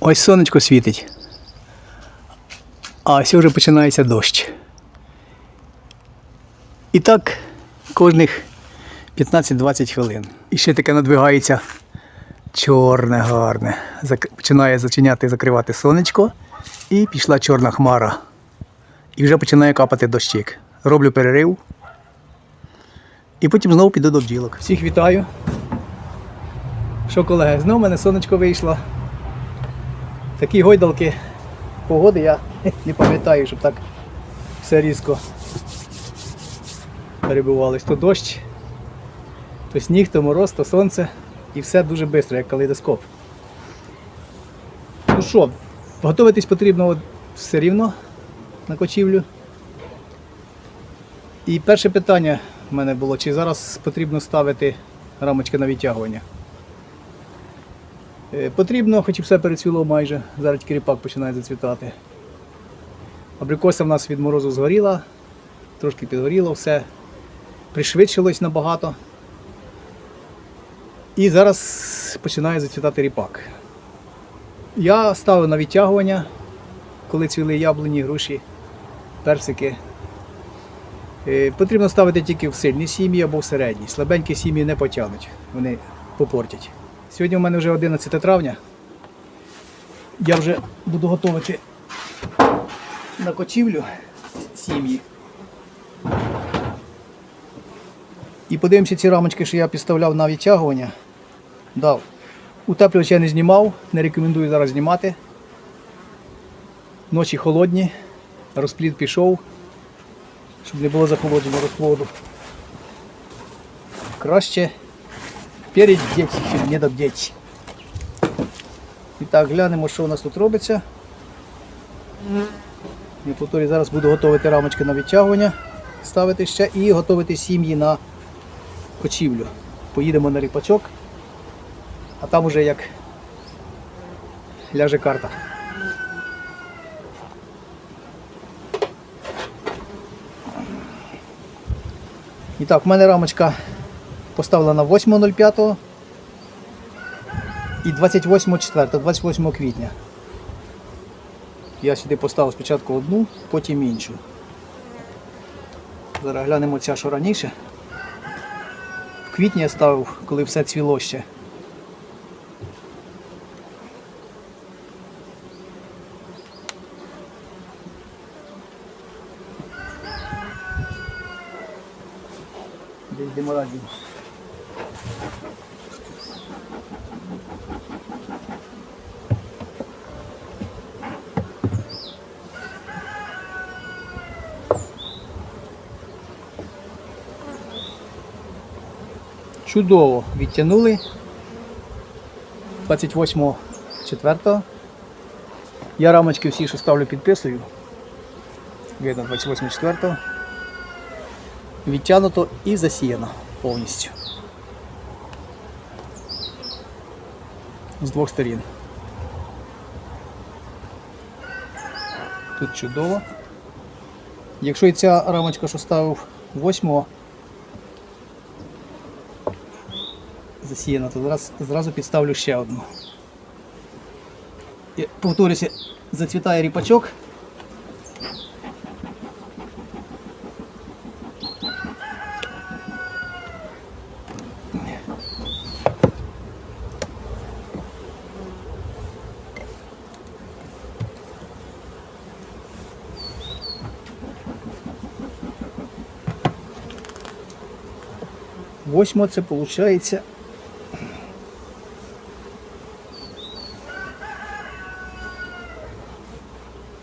Ось сонечко світить. А ось вже починається дощ. І так кожних 15-20 хвилин. І ще таке надвигається чорне гарне. Починає зачиняти закривати сонечко. І пішла чорна хмара. І вже починає капати дощик. Роблю перерив. І потім знову піду до бджілок. Всіх вітаю. Що, колеги, знову в мене сонечко вийшло. Такі гойдалки погоди я не пам'ятаю, щоб так все різко перебувалось. То дощ, то сніг, то мороз, то сонце. І все дуже швидко, як калейдоскоп. Ну що, готуватись потрібно все рівно на кочівлю. І перше питання в мене було, чи зараз потрібно ставити рамочки на відтягування. Е, Потрібно, хоч і все перецвіло майже. Зараз ріпак починає зацвітати. Абрикоса в нас від морозу згоріла, трошки підгоріло, все пришвидшилось набагато. І зараз починає зацвітати ріпак. Я ставив на відтягування, коли цвіли яблуні, груші, персики. Е, Потрібно ставити тільки в сильні сім'ї або в середні. Слабенькі сім'ї не потягнуть, вони попортять. Сьогодні у мене вже 11 травня. Я вже буду готувати на кочівлю сім'ї. І подивимося ці рамочки, що я підставляв на відтягування. Дав. Утеплювач я не знімав, не рекомендую зараз знімати. Ночі холодні, розплід пішов, щоб не було захолодження розплоду. Краще перед діть, чим не додіть. І так, глянемо, що у нас тут робиться. Я повторюю, зараз буду готувати рамочки на відтягування, ставити ще і готувати сім'ї на кочівлю. Поїдемо на ріпачок, а там уже як ляже карта. І так, в мене рамочка поставлена 8.05 і 28.04, 28 квітня. Я сюди поставив спочатку одну, потім іншу. Зараз глянемо ця, що раніше. В квітні я ставив, коли все цвіло ще. Десь деморальний. Чудово відтягнули 28.04. Я рамочки всі, що ставлю, підписую. Видно 28.04. Відтягнуто і засіяно повністю. З двох сторін. Тут чудово. Якщо і ця рамочка, що ставив 8 засіяна, то зараз зразу підставлю ще одну. І, повторюся, зацвітає ріпачок. Восьмо це виходить.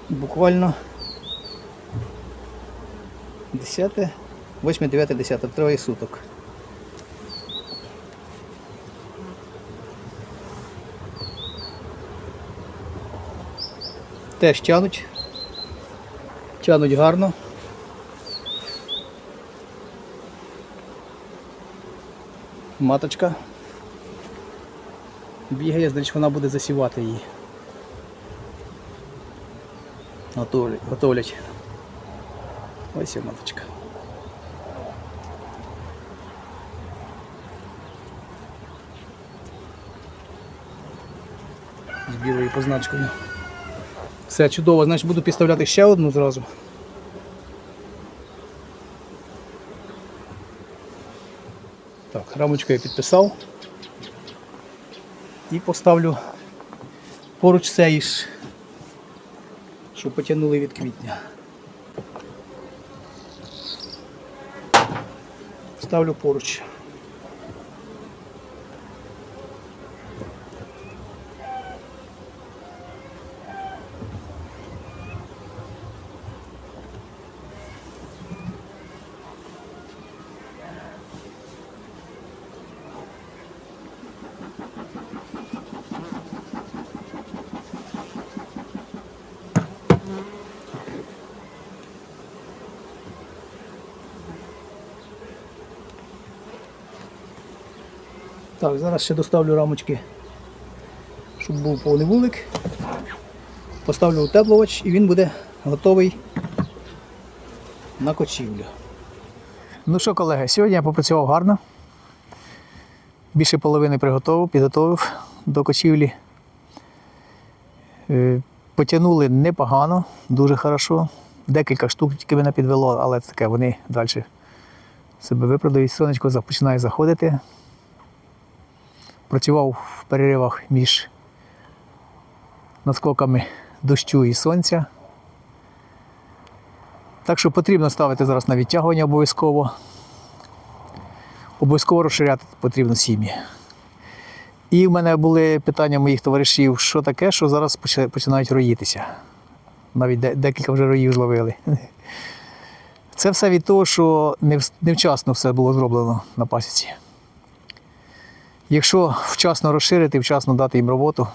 Буквально 10, 8, 9, 10, троє суток. Теж тянуть. Тянуть гарно. Маточка бігає, значить вона буде засівати її. Готовлять. готовлять. Ось і маточка. з білою позначкою. Все чудово, значить буду підставляти ще одну зразу. Так, рамочку я підписав. І поставлю поруч цієї ж, що потягнули від квітня. Ставлю поруч. Так, зараз ще доставлю рамочки, щоб був повний вулик. Поставлю утеплювач і він буде готовий на кочівлю. Ну що, колеги, сьогодні я попрацював гарно. Більше половини приготував, підготовив до кочівлі. Е, Потягнули непогано, дуже хорошо. Декілька штук тільки мене підвело, але таке, вони далі себе виправдають. Сонечко починає заходити. Працював в переривах між наскоками дощу і сонця. Так що потрібно ставити зараз на відтягування обов'язково. Обов'язково розширяти потрібно сім'ї. І в мене були питання моїх товаришів, що таке, що зараз починають роїтися. Навіть декілька вже роїв зловили. Це все від того, що невчасно все було зроблено на пасіці. Якщо вчасно розширити, вчасно дати їм роботу,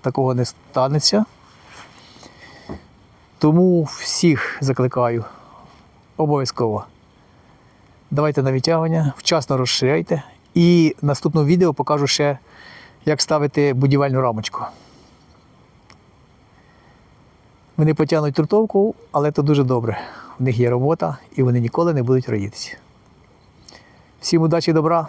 такого не станеться. Тому всіх закликаю обов'язково. Давайте на відтягування, вчасно розширяйте. І в наступному відео покажу ще, як ставити будівельну рамочку. Вони потягнуть трутовку, але це дуже добре. У них є робота і вони ніколи не будуть роїтися. Всім удачі і добра,